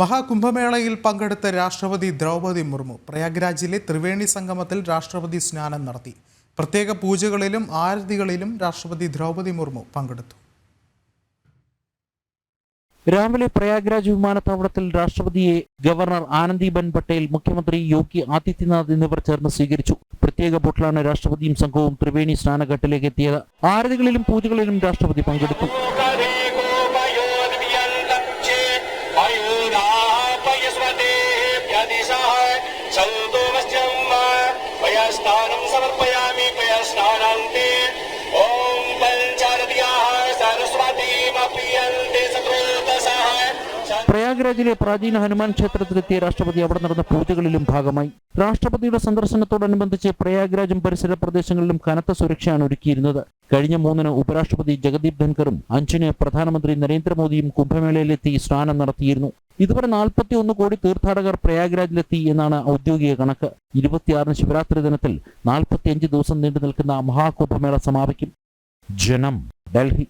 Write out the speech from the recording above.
മഹാകുംഭമേളയിൽ പങ്കെടുത്ത രാഷ്ട്രപതി ദ്രൗപദി മുർമു പ്രയാഗ്രാജിലെ ത്രിവേണി സംഗമത്തിൽ രാഷ്ട്രപതി സ്നാനം നടത്തി. പ്രത്യേക പൂജകളിലും ആരതികളിലും രാഷ്ട്രപതി ദ്രൗപദി മുർമു പങ്കെടുത്തു. രാവിലെ പ്രയാഗ്രാജ് വിമാനത്താവളത്തിൽ രാഷ്ട്രപതിയെ ഗവർണർ ആനന്ദിബെൻ പട്ടേൽ മുഖ്യമന്ത്രി യോഗി ആദിത്യനാഥ് എന്നിവർ ചേർന്ന് സ്വീകരിച്ചു. പ്രത്യേക ബോട്ടിലാണ് രാഷ്ട്രപതിയും സംഘവും ത്രിവേണി സ്നാനഘട്ടിലേക്ക് എത്തിയത്. ആരതികളിലും പൂജകളിലും രാഷ്ട്രപതി പങ്കെടുത്തു. स्नानं समर्पयामि पयस्नानान्ते ॐ पञ्चारत्याः सरस्वतीमप्रियन्ते सकृतसः പ്രയാഗ്രാജിലെ പ്രാചീന ഹനുമാൻ ക്ഷേത്രത്തിലെത്തിയ രാഷ്ട്രപതി അവിടെ നടന്ന പൂജകളിലും ഭാഗമായി രാഷ്ട്രപതിയുടെ സന്ദർശനത്തോടനുബന്ധിച്ച് പ്രയാഗ്രാജും പരിസര പ്രദേശങ്ങളിലും കനത്ത സുരക്ഷയാണ് ഒരുക്കിയിരുന്നത് കഴിഞ്ഞ മൂന്നിന് ഉപരാഷ്ട്രപതി ജഗദീപ് ധൻഖറും അഞ്ചിന് പ്രധാനമന്ത്രി നരേന്ദ്രമോദിയും കുംഭമേളയിലെത്തി സ്നാനം നടത്തിയിരുന്നു. ഇതുവരെ നാൽപ്പത്തി ഒന്ന് കോടി തീർത്ഥാടകർ പ്രയാഗ്രാജിലെത്തി എന്നാണ് ഔദ്യോഗിക കണക്ക്. ഇരുപത്തിയാറിന് ശിവരാത്രി ദിനത്തിൽ നാൽപ്പത്തിയഞ്ച് ദിവസം നീണ്ടു നിൽക്കുന്ന മഹാകുംഭമേള സമാപിക്കും. ജനം ഡൽഹി.